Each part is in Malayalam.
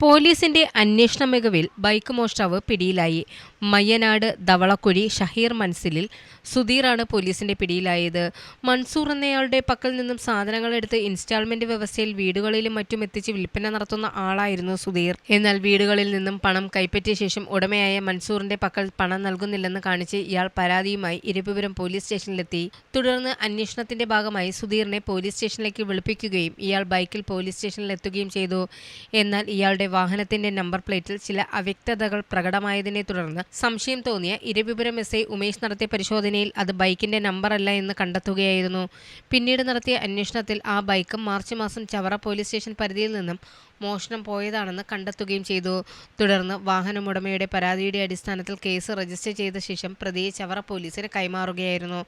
പോലീസിന്റെ അന്വേഷണ മികവിൽ ബൈക്ക് മോഷ്ടാവ് പിടിയിലായി. മയ്യനാട് ധവളക്കുഴി ഷഹീർ മൻസിലിൽ സുധീറാണ് പോലീസിന്റെ പിടിയിലായത്. മൻസൂർ എന്നയാളുടെ പക്കൽ നിന്നും സാധനങ്ങൾ എടുത്ത് ഇൻസ്റ്റാൾമെന്റ് വ്യവസ്ഥയിൽ വീടുകളിലും മറ്റും എത്തിച്ച് വിൽപ്പന നടത്തുന്ന ആളായിരുന്നു സുധീർ. എന്നാൽ വീടുകളിൽ നിന്നും പണം കൈപ്പറ്റിയ ശേഷം ഉടമയായ മൻസൂറിന്റെ പക്കൽ പണം നൽകുന്നില്ലെന്ന് കാണിച്ച് ഇയാൾ പരാതിയുമായി ഇരുപുരം പോലീസ് സ്റ്റേഷനിലെത്തി. തുടർന്ന് അന്വേഷണത്തിന്റെ ഭാഗമായി സുധീറിനെ പോലീസ് സ്റ്റേഷനിലേക്ക് വിളിപ്പിക്കുകയും ഇയാൾ ബൈക്കിൽ പോലീസ് സ്റ്റേഷനിൽ എത്തുകയും ചെയ്തു. എന്നാൽ ഇയാളുടെ വാഹനത്തിന്റെ നമ്പർ പ്ലേറ്റിൽ ചില അവ്യക്തതകൾ പ്രകടമായതിനെ തുടർന്ന് സംശയം തോന്നിയ ഇരവിപുരം എസ് ഐ ഉമേഷ് നടത്തിയ പരിശോധനയിൽ അത് ബൈക്കിന്റെ നമ്പറല്ല എന്ന് കണ്ടെത്തുകയായിരുന്നു. പിന്നീട് നടത്തിയ അന്വേഷണത്തിൽ ആ ബൈക്ക് മാർച്ച് മാസം ചവറ പോലീസ് സ്റ്റേഷൻ പരിധിയിൽ നിന്നും മോഷണം പോയതാണെന്ന് കണ്ടെത്തുകയും ചെയ്തു. തുടർന്ന് വാഹനമുടമയുടെ പരാതിയുടെ അടിസ്ഥാനത്തിൽ കേസ് രജിസ്റ്റർ ചെയ്ത ശേഷം പ്രതിയെ ചവറ പോലീസിന് കൈമാറുകയായിരുന്നു.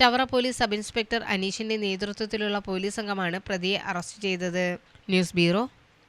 ചവറ പോലീസ് സബ് ഇൻസ്പെക്ടർ അനീഷിന്റെ നേതൃത്വത്തിലുള്ള പോലീസ് സംഘമാണ് പ്രതിയെ അറസ്റ്റ് ചെയ്തത്. News bureau